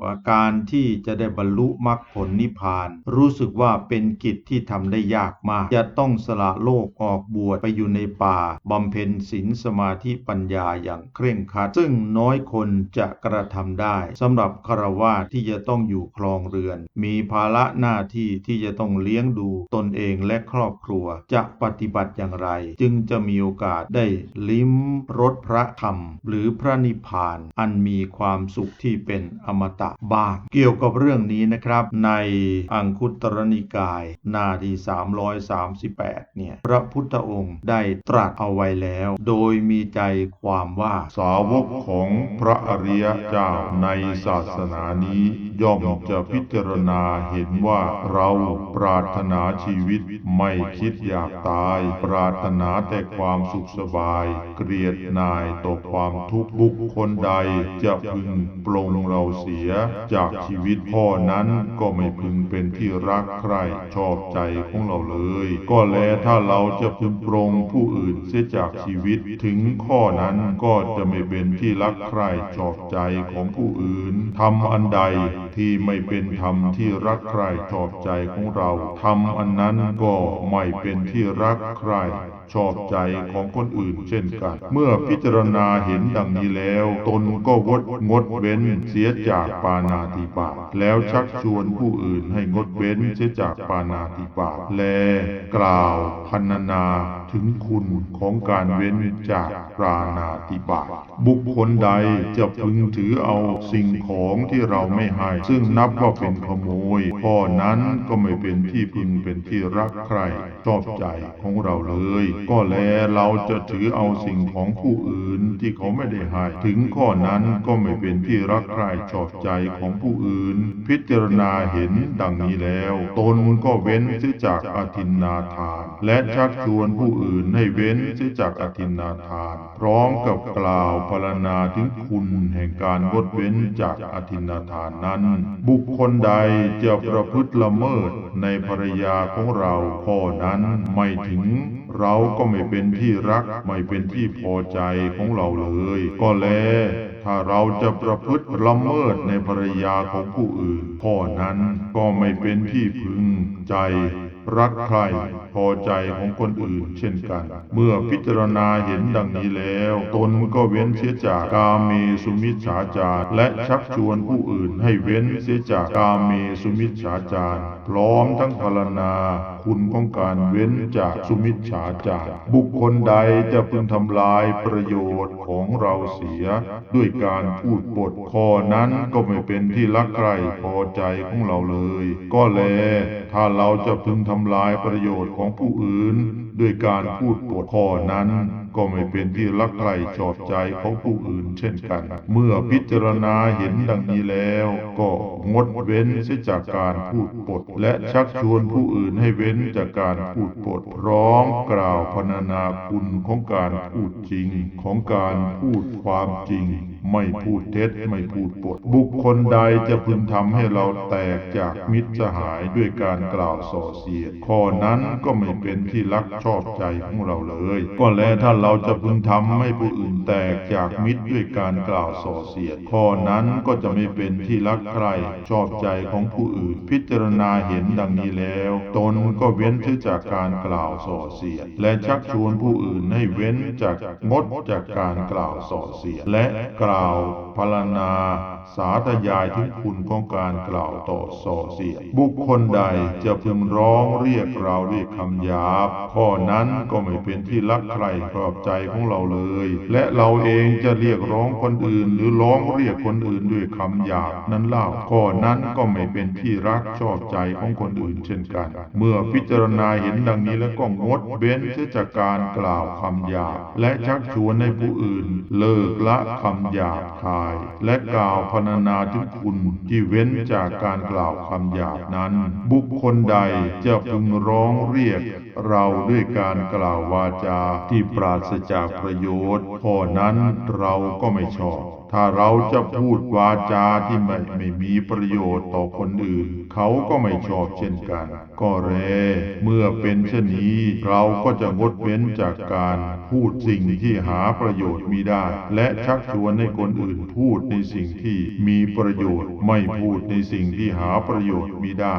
ว่าการที่จะได้บรรลุมรรคผลนิพพาน รู้สึกว่าเป็นกิจที่ทำได้ยากมาก จะต้องสละโลกออกบวชไปอยู่ในป่าบำเพ็ญศีลสมาธิปัญญาอย่างเคร่งครัด ซึ่งน้อยคนจะกระทำได้สำหรับคารวาสที่จะต้องอยู่ครองเรือน มีภาระหน้าที่ที่จะต้องเลี้ยงดูตนเองและครอบครัว จะปฏิบัติอย่างไร จึงจะมีโอกาสได้ลิ้มรสพระธรรม หรือพระนิพพาน อันมีความสุขที่เป็นอมตะบ้างเกี่ยวกับเรื่องนี้นะครับในอังคุตรนิกายน้าที 338 เนี่ย พระพุทธองค์ได้ตรัสเอาไว้แล้ว โดยมีใจความว่าสาวกของพระอริยเจ้าในศาสนานี้ย่อมจะพิจารณาเห็นว่าเราปรารถนาชีวิตไม่คิดอยากตาย ปรารถนาแต่ความสุขสบาย เกลียดนายต่อความทุกข์บุคคลใดจะพึงปลงเราเสียยจากชีวิตพ่อนั้นก็ไม่พึงเป็นที่รักใคร่ชอบใจของเราเลย ก็แลถ้าเราจะพึงปรงผู้อื่นเสียจากชีวิตถึงข้อนั้นก็จะไม่เป็นที่รักใคร่ชอบใจของผู้อื่นทำอันใดที่ไม่เป็นธรรมที่รักใคร่ชอบใจของเราทำอันนั้นก็ไม่เป็นที่รักใคร่ชอบใจของคนอื่นเช่นกัน เมื่อพิจารณาเห็นดังนี้แล้ว ตนก็วดงดเว้นเสียจากปานาติบาตแล้วชักชวนผู้อื่นให้งดเว้นเสียจากปานาติบาตแล กล่าวพันนา ถึงคุณของการเว้นจากปานาติบาตบุคคลใดจะพึงถือเอาสิ่งของที่เราไม่ให้ ซึ่งนับว่าเป็นขโมยข้อนั้นก็ไม่เป็นที่พึงเป็นที่รักใครชอบใจของเราเลย ก็แลเราจะถือเอาสิ่งของผู้อื่นที่เขาไม่ได้ให้ถึงข้อนั้นก็ไม่เป็นที่รักใคร่ชอบใจของผู้อื่น พิจารณาเห็นดังนี้แล้ว ตนก็เว้นเสียจากอธินนาทาน และชักชวนผู้อื่นให้เว้นเสียจากอธินาทาน พร้อมกับกล่าวพรรณนาถึงคุณแห่งการงดเว้นจากอธินนาทานนั้น บุคคลใดจะประพฤติละเมิดในภรรยาของเราข้อนั้นไม่ถึงเราก็ไม่เป็นที่รักไม่เป็นที่พอใจของเราเลย ก็แล ถ้าเราจะประพฤติละเมิดในภรรยาของผู้อื่นข้อนั้นก็ไม่เป็นที่พึงใจรักใครพอใจของคนอื่น เช่นกัน เมื่อพิจารณาเห็นดังนี้แล้ว ตนก็เว้นเสียจากกาเมสุมิจฉาจารและชักชวนผู้อื่นให้เว้นเสียจากกาเมสุมิจฉาจารพร้อมทั้งพรรณนาคุณของการเว้นจากสุมิจฉาจารบุคคลใดจะพึงทำลายประโยชน์ของเราเสีย ด้วยการพูดปดข้อนั้นก็ไม่เป็นที่รักใคร่พอใจของเราเลย ก็แล ถ้าเราจะพึงทำลายประโยชน์ของผู้อื่น ด้วยการพูดปดข้อนั้น ก็ไม่เป็นที่รักใคร่ชอบใจของผู้อื่น เช่นกัน เมื่อพิจารณาเห็นดังนี้แล้ว ก็งดเว้นเสียจากการพูดปด และชักชวนผู้อื่นให้เว้นจากการพูดปดพร้อมกล่าวพรรณนาคุณของการพูดจริงของการพูดความจริง ไม่พูดเท็จไม่พูดปด บุคคลใดจะพึงทำให้เราแตกจากมิตรสหายด้วยการกล่าวส่อเสียด ข้อนั้นก็ไม่เป็นที่รักชอบใจของเราเลย ก็แลถ้าเราจะพึงทำให้ผู้อื่นแตกจากมิตรด้วยการกล่าวส่อเสียด ข้อนั้นก็จะไม่เป็นที่รักใครชอบใจของผู้อื่น พิจารณาเห็นดังนี้แล้วตนก็เว้นเสียจากการกล่าวส่อเสียด และชักชวนผู้อื่นให้เว้นจากงดจากการกล่าวส่อเสียดและกล่าว่าวพรรณนาสาธยายถึงคุณของการกล่าวต่อส่อเสีย บุคคลใดจะพึงร้องเรียกเราด้วยคำหยาบ ข้อนั้นก็ไม่เป็นที่รักใครชอบใจของเราเลย และเราเองจะเรียกร้องคนอื่น หรือร้องเรียกคนอื่นด้วยคำหยาบนั้นเล่าข้อนั้นก็ไม่เป็นที่รักชอบใจของคนอื่นเช่นกัน เมื่อพิจารณาเห็นดังนี้แล้วก็งดเว้นเสียจากการกล่าวคำหยาบและชักชวนให้ผู้อื่น เลิกละคำหยาบาบคาย และกล่าวพรรณนาถึงคุณที่เว้นจากการกล่าวคำหยาบนั้น บุคคลใดจะพึงร้องเรียกเราด้วยการกล่าววาจาที่ปราศจากประโยชน์ข้อนั้นเราก็ไม่ชอบ ถ้าเราจะพูดวาจาที่ไม่ไม่มีประโยชน์ต่อคนอื่น เขาก็ไม่ชอบเช่นกัน ก็แรเมื่อเป็นเช่นนี้ เราก็จะงดเว้นจากการพูดสิ่งที่หาประโยชน์มีได้ และชักชวนให้คนอื่นพูดในสิ่งที่มีประโยชน์ ไม่พูดในสิ่งที่หาประโยชน์มีได้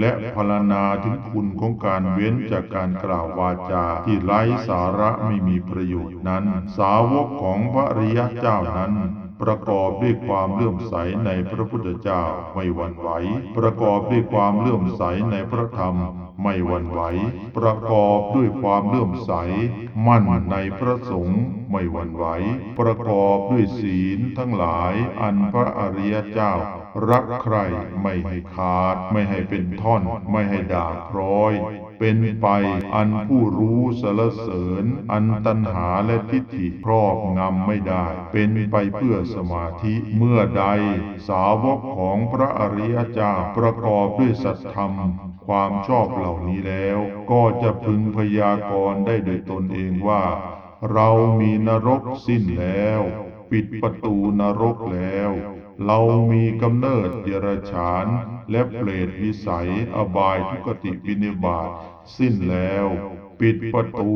และพรรณนาถึงคุณของการเว้นจากการกล่าววาจาที่ไร้สาระไม่มีประโยชน์นั้น สาวกของพระริยเจ้านั้น ประกอบด้วยความเลื่อมใสในพระพุทธเจ้าไม่หวั่นไหว ประกอบด้วยความเลื่อมใสในพระธรรมไม่หวั่นไหว ประกอบด้วยความเลื่อมใส มั่นในพระสงฆ์ ไม่หวั่นไหว ประกอบด้วยศีลทั้งหลายอันพระอริยเจ้า รักใครไม่ให้ขาด ไม่ให้เป็นท่อน ไม่ให้ด่างพร้อย เป็นไปอันผู้รู้สรรเสริญ อันตัณหาและทิฏฐิครอบงำไม่ได้ เป็นไปเพื่อสมาธิเมื่อใด สาวกของพระอริยเจ้าประกอบด้วยสัตธรรมความชอบเหล่านี้แล้ว ก็จะพึงพยากรณ์ได้โดยตนเองว่า เรามีนรกสิ้นแล้ว ปิดประตูนรกแล้ว เรามีกำเนิดเดรัจฉาน และเปรตวิสัยอบายทุกติวินิบาตสิ้นแล้ว ปิดประตู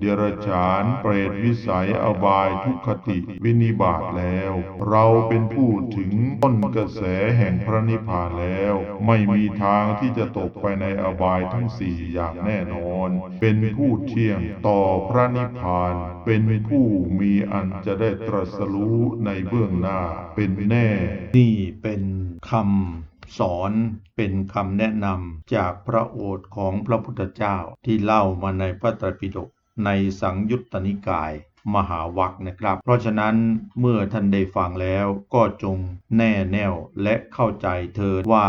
เดรัจฉานเปรตวิสัยอบายทุกขติวินิบาตแล้ว เราเป็นผู้ถึงต้นกระแสแห่งพระนิพพานแล้ว ไม่มีทางที่จะตกไปในอบายทั้งสี่อย่างแน่นอน เป็นผู้เที่ยงต่อพระนิพพาน เป็นผู้มีอันจะได้ตรัสรู้ในเบื้องหน้าเป็นแน่ นี่เป็นคำ สอนเป็นคำแนะนำจากพระโอษฐ์ของพระพุทธเจ้าที่เล่ามาในพระไตรปิฎกในสังยุตตนิกายมหาวัคนะครับ เพราะฉะนั้นเมื่อท่านได้ฟังแล้วก็จงแน่แน่วและเข้าใจเถิดว่า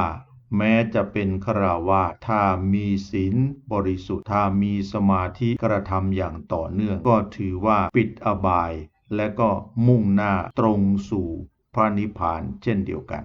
แม้จะเป็นคราวาสถ้ามีศีลบริสุทธิ์ถ้ามีสมาธิกระทำอย่างต่อเนื่อง ก็ถือว่าปิดอบาย และก็มุ่งหน้าตรงสู่พระนิพพานเช่นเดียวกัน